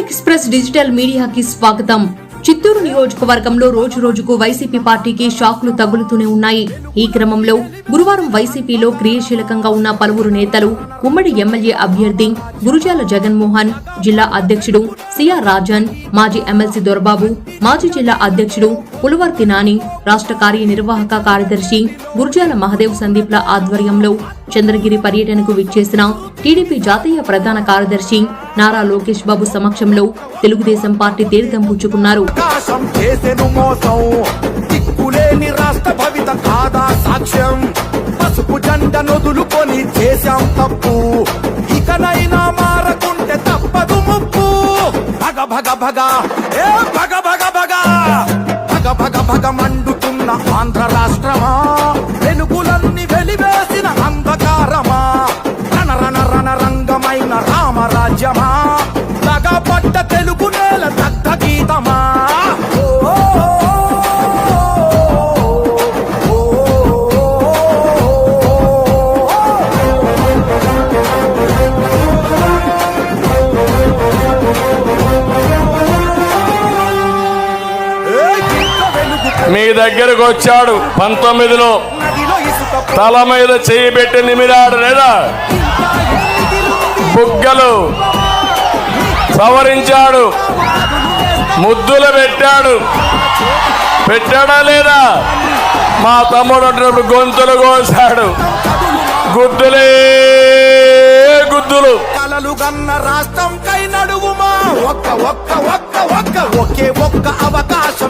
Express digital మీడియాకి స్వాగతం. చిత్తూరు నియోజకవర్గంలో రోజు రోజుకు వైసీపీ పార్టీకి షాక్లు తగులుతూనే ఉన్నాయి. ఈ క్రమంలో గురువారం వైసీపీలో క్రియాశీలకంగా ఉన్న పలువురు నేతలు ఉమ్మడి ఎమ్మెల్యే అభ్యర్థి గురుజాల జగన్మోహన్ జిల్లా అధ్యక్షుడు సిఆర్ రాజన్ మాజీ ఎమ్మెల్సీ దొరబాబు మాజీ జిల్లా అధ్యక్షుడు పులవర్తి నాని రాష్ట్ర కార్యనిర్వాహక కార్యదర్శి గురుజాల మహదేవ్ సందీప్ల ఆధ్వర్యంలో చంద్రగిరి పర్యటనకు విచ్చేసిన టీడీపీ జాతీయ ప్రధాన కార్యదర్శి నారా లోకేష్ బాబు సమక్షంలో తెలుగుదేశం పార్టీ తీర్థం పుచ్చుకున్నారు. భవిత సాక్ష్యం. పసుపు జెండ నొదులుకొని చేశాం తప్పు. ఇకనైనా మారకుంటే తప్పదు ముప్పు. భగ భగ భగ. ఏ భగ భగ భగ మీ దగ్గరకు వచ్చాడు పంతొమ్మిదిలో. తల మీద చేయి పెట్టి నిమిరాడు లేదా? బుగ్గలు సవరించాడు. ముద్దులు పెట్టాడు. పెట్టాడా లేదా? మా తమ్ముడు అంటున్నప్పుడు గొంతులు కోసాడు. గుద్దులే గుద్దులు కలలు గన్న రాష్ట్రం కై నడువుమా? ఒక్క ఒక్క ఒక్క ఒక్క ఒకే ఒక్క అవకాశం